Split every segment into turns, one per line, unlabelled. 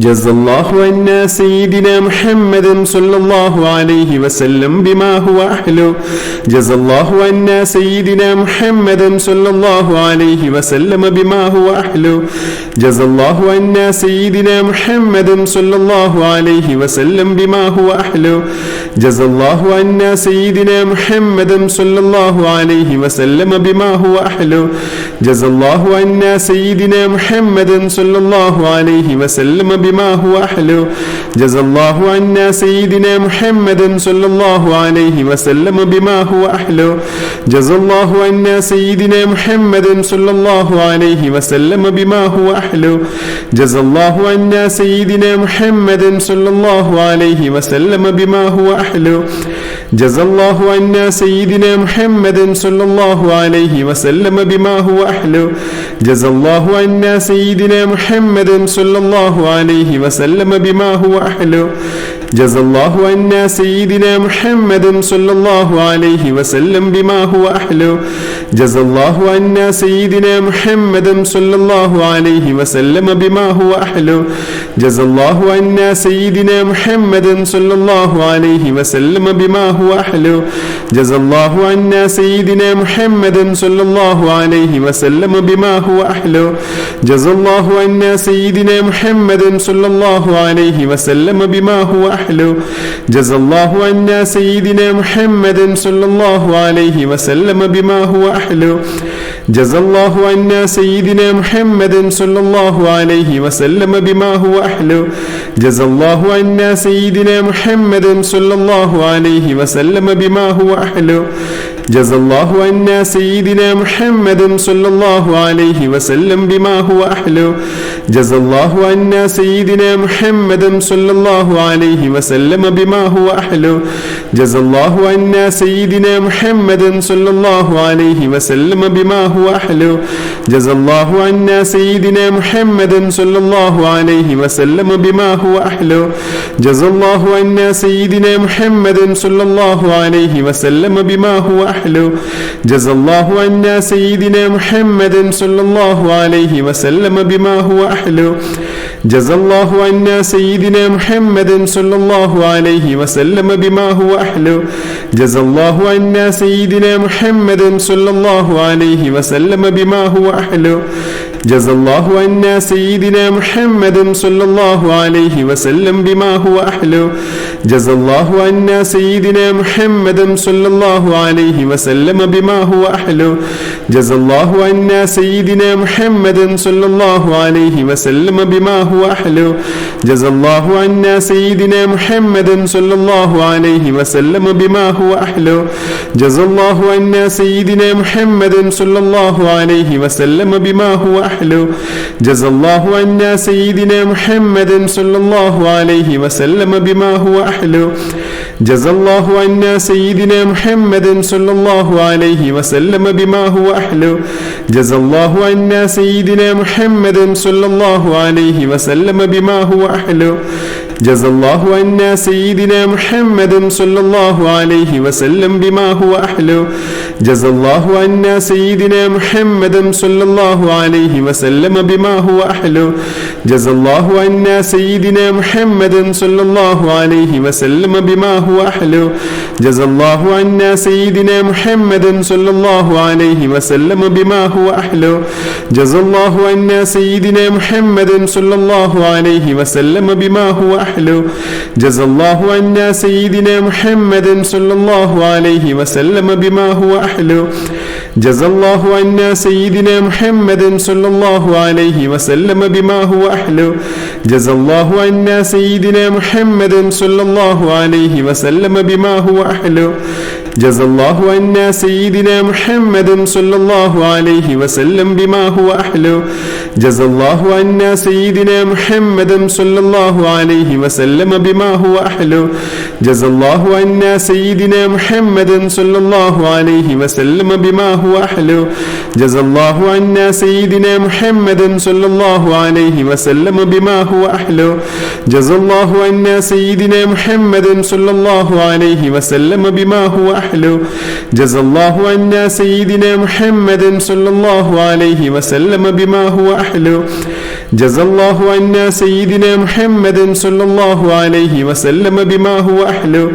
جزى الله عنا سيدنا محمد صلى الله عليه وسلم بما هو أهله جزى الله عنا سيدنا محمد صلى الله عليه وسلم بما هو أهله جزى الله عنا سيدنا محمد صلى الله عليه وسلم بما هو أهله جزى الله عنا سيدنا محمد صلى الله عليه وسلم بما هو أهله جزى الله عنا سيدنا محمد صلى الله عليه وسلم بما هو أهله جزى الله عنا سيدنا محمد صلى الله عليه وسلم بما هو أهله جزى الله عنا سيدنا محمد صلى الله عليه وسلم بما هو أهله جزى الله عنا سيدنا محمد صلى الله عليه وسلم بما هو أهله جزى الله عنا سيدنا محمد صلى الله عليه وسلم بما هو أهله ജസല്ലാഹു അന്ന സയ്യിദിന മുഹമ്മദൻ സല്ലല്ലാഹു അലൈഹി വസല്ലമ ബിമാ ഹുവ അഹ്ലു. ജസല്ലാഹു അന്ന സയ്യിദിന മുഹമ്മദൻ സല്ലല്ലാഹു അലൈഹി വസല്ലമ ബിമാ ഹുവ അഹ്ലു. ജസല്ലാഹു അന്ന സയ്യിദിന മുഹമ്മദൻ സല്ലല്ലാഹു അലൈഹി വസല്ലം ബിമാ ഹുവ അഹ്ലു. ജസല്ലാഹു അന്ന സയ്യിദിന മുഹമ്മദൻ സല്ലല്ലാഹു അലൈഹി വസല്ലമ ബിമാ ഹുവ അഹ്ലു. محمد صلى الله عليه وسلم بما هو أهله جزى الله عنا سيدنا محمد صلى الله عليه وسلم بما هو أهله جزى الله عنا سيدنا محمد صلى الله عليه وسلم بما هو أهله جزى الله عنا سيدنا محمد صلى الله عليه وسلم بما هو أهله جزى الله عنا سيدنا محمد صلى الله عليه وسلم بما هو أهله ജസല്ലാഹു അന്ന സയ്യിദിന മുഹമ്മദൻ സല്ലല്ലാഹു അലൈഹി വസല്ലമ ബിമാ ഹുവ അഹ്ലു. ജസല്ലാഹു അന്ന സയ്യിദിന മുഹമ്മദൻ സല്ലല്ലാഹു അലൈഹി വസല്ലമ ബിമാ ഹുവ അഹ്ലു. ജസല്ലാഹു അന്ന സയ്യിദിന മുഹമ്മദും സല്ലല്ലാഹു അലൈഹി വസല്ലം ബിമാ ഹുവ അഹ്ലു. ജസല്ലാഹു അന്ന സയ്യിദിന മുഹമ്മദും സല്ലല്ലാഹു അലൈഹി വസല്ലം ബിമാ ഹുവ അഹ്ലു. ജസല്ലാഹു അന്ന സയ്യിദിന മുഹമ്മദും സല്ലല്ലാഹു അലൈഹി വസല്ലം ബിമാ ഹുവ അഹ്ലു. ജസല്ലാഹു അന്ന സയ്യിദിന മുഹമ്മദും സല്ലല്ലാഹു അലൈഹി വസല്ലം ബിമാ ഹുവ അഹ്ലു. ജസല്ലാഹു അന്ന സയ്യിദിന മുഹമ്മദും സല്ലല്ലാഹു അലൈഹി വസല്ലം ബിമാ ഹുവ അഹ്ലു هو أهله جزى الله عنا سيدنا محمد صلى الله عليه وسلم بما هو أهله جزى الله عنا سيدنا محمد صلى الله عليه وسلم بما هو أهله جزى الله عنا سيدنا محمد صلى الله عليه وسلم بما هو أهله ജസല്ലാഹു അന്ന സയ്യിദിന മുഹമ്മദും സല്ലല്ലാഹു അലൈഹി വസല്ലം ബിമാ ഹുവ അഹ്ലു. ജസല്ലാഹു അന്ന സയ്യിദിന മുഹമ്മദും സല്ലല്ലാഹു അലൈഹി വസല്ലം ബിമാ ഹുവ അഹ്ലു. ജസല്ലാഹു അന്ന സയ്യിദിന മുഹമ്മദും സല്ലല്ലാഹു അലൈഹി വസല്ലം ബിമാ ഹുവ അഹ്ലു. ജസല്ലാഹു അന്ന സയ്യിദിന മുഹമ്മദും സല്ലല്ലാഹു അലൈഹി വസല്ലം ബിമാ ഹുവ അഹ്ലു. ജസല്ലാഹു അന്ന സയ്യിദിന മുഹമ്മദും സല്ലല്ലാഹു അലൈഹി വസല്ലം ബിമാ ഹുവ الله عنا سيدنا محمد صلى الله عليه وسلم بما هو أهله جزى الله عنا سيدنا محمد صلى الله عليه وسلم بما هو أهله جزى الله عنا سيدنا محمد صلى الله عليه وسلم بما هو أهله جزى الله عنا سيدنا محمد صلى الله عليه وسلم بما هو أهله ജസല്ലാഹു അന്ന സയ്യിദിന മുഹമ്മദും സല്ലല്ലാഹു അലൈഹി വസല്ലം ബിമാ ഹുവ അഹ്ലു. ജസല്ലാഹു അന്ന സയ്യിദിന മുഹമ്മദും സല്ലല്ലാഹു അലൈഹി വസല്ലം ബിമാ ഹുവ അഹ്ലു. ജസല്ലാഹു അന്ന സയ്യിദിന മുഹമ്മദും സല്ലല്ലാഹു അലൈഹി വസല്ലം ബിമാ ഹുവ അഹ്ലു. ജസല്ലാഹു അന്ന സയ്യിദിന മുഹമ്മദും സല്ലല്ലാഹു അലൈഹി വസല്ലം ബിമാ ഹുവ അഹ്ലു. ജസല്ലാഹു അന്ന സയ്യിദിന മുഹമ്മദും സല്ലല്ലാഹു അലൈഹി വസല്ലം ബിമാ ഹുവ അഹ്ലു عنا سيدنا محمد صلى الله عليه وسلم بما هو أهله جزى الله عنا سيدنا محمد صلى الله عليه وسلم بما هو أهله جزى الله عنا سيدنا محمد صلى الله عليه وسلم بما هو أهله جزى الله عنا سيدنا محمد صلى الله عليه وسلم بما هو أهله جزى الله عنا سيدنا محمد صلى الله عليه وسلم بما هو أهله جزى الله عنا سيدنا محمد صلى الله عليه وسلم بما هو أهله ജസല്ലാഹു അന്ന സയ്യിദിന മുഹമ്മദൻ സല്ലല്ലാഹു അലൈഹി വസല്ലമ ബിമാ ഹുവ അഹ്ലു. ജസല്ലാഹു അന്ന സയ്യിദിന മുഹമ്മദൻ സല്ലല്ലാഹു അലൈഹി വസല്ലമ ബിമാ ഹുവ അഹ്ലു. ജസല്ലാഹു അന്ന സയ്യിദിന മുഹമ്മദൻ സല്ലല്ലാഹു അലൈഹി വസല്ലമ ബിമാ ഹുവ അഹ്ലു. ജസല്ലാഹു അന്ന സയ്യിദിന മുഹമ്മദൻ സല്ലല്ലാഹു അലൈഹി വസല്ലമ ബിമാ ഹുവ അഹ്ലു. ജസല്ലാഹു അന്ന സയ്യിദിന മുഹമ്മദൻ സല്ലല്ലാഹു അലൈഹി വസല്ലമ ബിമാ ഹുവ അഹ്ലു.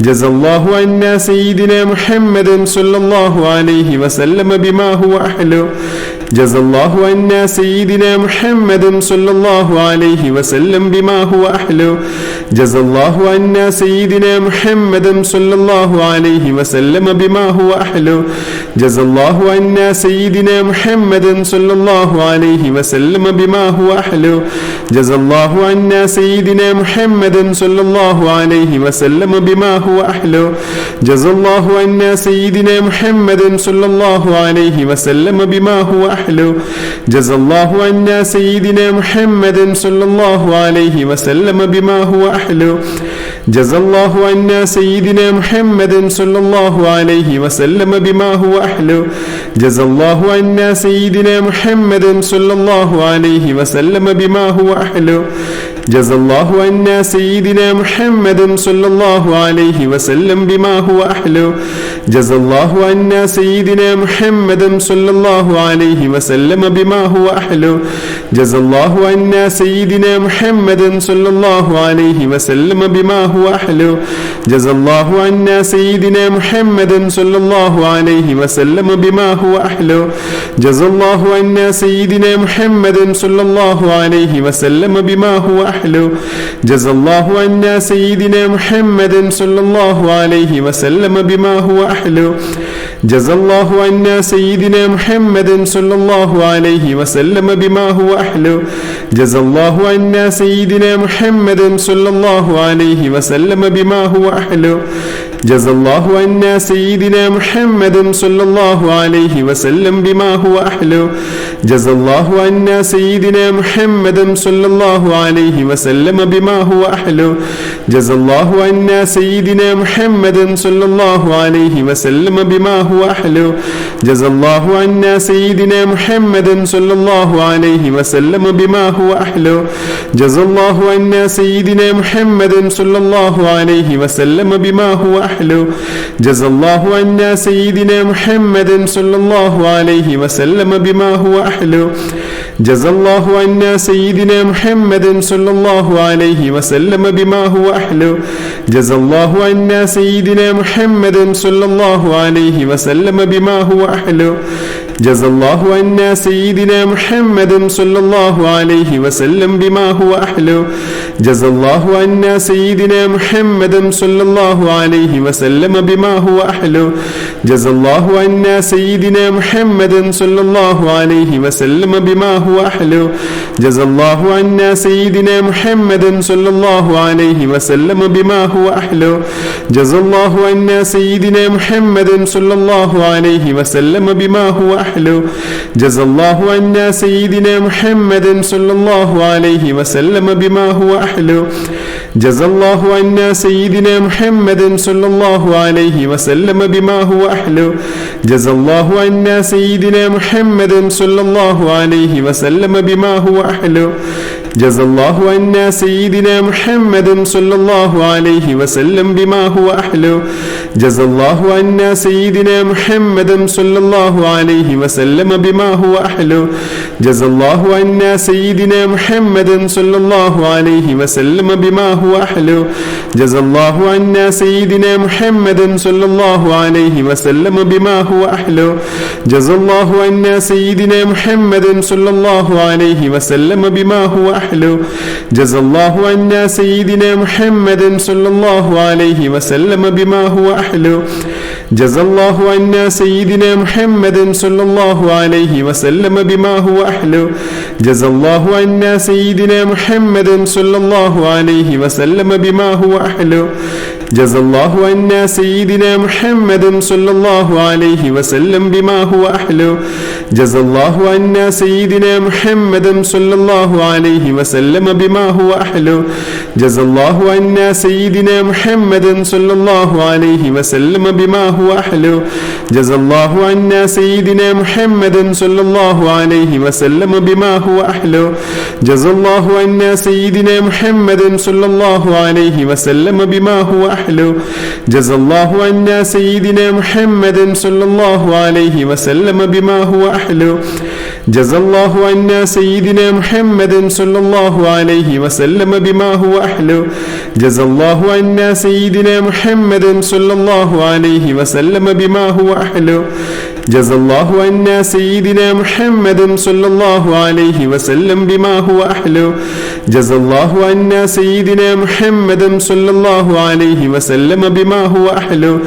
ജസല്ലാഹു അന്ന സയ്യിദിന മുഹമ്മദൻ സല്ലല്ലാഹു അലൈഹി വസല്ലമ ബിമാ ഹുവ അഹ്ലു. جزى الله عنا سيدنا محمد صلى الله عليه وسلم بما هو أحلو جزى الله عنا سيدنا محمد صلى الله عليه وسلم بما هو أحلو جزى الله عنا سيدنا محمد صلى الله عليه وسلم بما هو أحلو جزى الله عنا سيدنا محمد صلى الله عليه وسلم بما هو أحلو جزى الله عنا سيدنا محمد صلى الله عليه وسلم بما هو أحلو جزى الله عنا سيدنا محمد صلى الله عليه وسلم بما هو أحلو جزى الله عنا سيدنا محمد صلى الله عليه وسلم بما هو أحلو جزى الله عنا سيدنا محمد صلى الله عليه وسلم بما هو أحلو ജസല്ലാഹു അന്ന സയ്യിദിന മുഹമ്മദും സല്ലല്ലാഹു അലൈഹി വസല്ലം ബിമാ ഹുവ അഹ്ലു. ജസല്ലാഹു അന്ന സയ്യിദിന മുഹമ്മദും സല്ലല്ലാഹു അലൈഹി വസല്ലം ബിമാ ഹുവ അഹ്ലു. ജസല്ലാഹു അന്ന സയ്യിദിന മുഹമ്മദും സല്ലല്ലാഹു അലൈഹി വസല്ലം ബിമാ ഹുവ അഹ്ലു. ജസല്ലാഹു അന്ന സയ്യിദിന മുഹമ്മദും സല്ലല്ലാഹു അലൈഹി വസല്ലം ബിമാ ഹുവ അഹ്ലു. ജസല്ലാഹു അന്ന സയ്യിദിന മുഹമ്മദും സല്ലല്ലാഹു അലൈഹി വസല്ലം ബിമാ ഹുവ അഹ്ലു عنا سيدنا محمد صلى الله عليه وسلم بما هو أحلو جزى الله عنا سيدنا محمد صلى الله عليه وسلم بما هو أحلو جزى الله عنا سيدنا محمد صلى الله عليه وسلم بما هو أحلو جزى الله عنا سيدنا محمد صلى الله عليه وسلم بما هو أحلو جزى الله عنا سيدنا محمد صلى الله عليه وسلم بما هو أحلو جزى الله عنا سيدنا محمد صلى الله عليه وسلم بما هو أحلو جزى الله عنا سيدنا محمد صلى الله عليه وسلم بما هو أحلو جزى الله عنا سيدنا محمد صلى الله عليه وسلم بما هو أحلو جزى الله عنا سيدنا محمد صلى الله عليه وسلم بما هو أحلو جزى الله عنا سيدنا محمد صلى الله عليه وسلم بما هو أحلو جزى الله عنا سيدنا محمد صلى الله عليه وسلم بما هو أحلو جزى الله عنا سيدنا محمد صلى الله عليه وسلم بما هو أحلو جزى الله عنا سيدنا محمد صلى الله عليه وسلم بما هو أحلو ജസല്ലാഹു അന്ന സയ്യിദിന മുഹമ്മദും സല്ലല്ലാഹു അലൈഹി വസല്ലം ബിമാ ഹുവ അഹ്ലു. ജസല്ലാഹു അന്ന സയ്യിദിന മുഹമ്മദും സല്ലല്ലാഹു അലൈഹി വസല്ലം ബിമാ ഹുവ അഹ്ലു. ജസല്ലാഹു അന്ന സയ്യിദിന മുഹമ്മദൻ സല്ലല്ലാഹു അലൈഹി വസല്ലമ ബിമാ ഹുവ അഹ്ലു. ജസല്ലാഹു അന്ന സയ്യിദിന മുഹമ്മദൻ സല്ലല്ലാഹു അലൈഹി വസല്ലമ ബിമാ ഹുവ അഹ്ലു. ജസല്ലാഹു അന്ന സയ്യിദിന മുഹമ്മദൻ സല്ലല്ലാഹു അലൈഹി വസല്ലമ ബിമാ ഹുവ അഹ്ലു. ജസല്ലാഹു അന്ന സയ്യിദിന മുഹമ്മദൻ സല്ലല്ലാഹു അലൈഹി വസല്ലമ ബിമാ ഹുവ അഹ്ലു. ജസല്ലാഹു അന്ന സയ്യിദിന മുഹമ്മദൻ സല്ലല്ലാഹു അലൈഹി വസല്ലമ ബിമാ ഹുവ അഹ്ലു. ജസല്ലാഹു അന്ന സയ്യിദിന മുഹമ്മദൻ സല്ലല്ലാഹു അലൈഹി വസല്ലമ ബിമാ ഹുവ അഹ്ലു. وسلم بما هو أحلو جزى الله عنا سيدنا محمد صلى الله عليه وسلم بما هو أحلو جزى الله عنا سيدنا محمد صلى الله عليه وسلم بما هو أحلو جزى الله عنا سيدنا محمد صلى الله عليه وسلم بما هو أحلو جزى الله عنا سيدنا محمد صلى الله عليه وسلم بما هو أحلو جزى الله عنا سيدنا محمد صلى الله عليه وسلم بما هو أحلو جزى الله عنا سيدنا محمد صلى الله عليه وسلم بما هو أحلو جزى الله عنا سيدنا محمد صلى الله عليه وسلم بما هو أحلو جزى الله عنا سيدنا محمد صلى الله عليه وسلم بما هو أحلو جزى الله عنا سيدنا محمد صلى الله عليه وسلم بما هو أحلو جزى الله عنا سيدنا محمد صلى الله عليه وسلم بما هو أحلو ജസല്ലാഹു അന്ന സയ്യിദിന മുഹമ്മദൻ സല്ലല്ലാഹു അലൈഹി വസല്ലമ ബിമാ ഹുവ അഹ്ലു. ജസല്ലാഹു അന്ന സയ്യിദിന മുഹമ്മദും സല്ലല്ലാഹു അലൈഹി വസല്ലമ ബിമാ ഹുവ അഹ്ലു. ജസല്ലാഹു അന്ന സയ്യിദിന മുഹമ്മദും സല്ലല്ലാഹു അലൈഹി വസല്ലമ ബിമാ ഹുവ അഹ്ലു. ജസല്ലാഹു അന്ന സയ്യിദിന മുഹമ്മദും സല്ലല്ലാഹു അലൈഹി വസല്ലമ ബിമാ ഹുവ അഹ്ലു. ജസല്ലാഹു അന്ന സയ്യിദിന മുഹമ്മദും സല്ലല്ലാഹു അലൈഹി വസല്ലമ ബിമാ ഹുവ الله عنا سيدنا محمد صلى الله عليه وسلم بما هو أحلو جزى الله عنا سيدنا محمد صلى الله عليه وسلم بما هو أحلو جزى الله عنا سيدنا محمد صلى الله عليه وسلم بما هو أحلو جزى الله عنا سيدنا محمد صلى الله عليه وسلم بما هو أحلو جزى الله عنا سيدنا محمد صلى الله عليه وسلم بما هو أحلو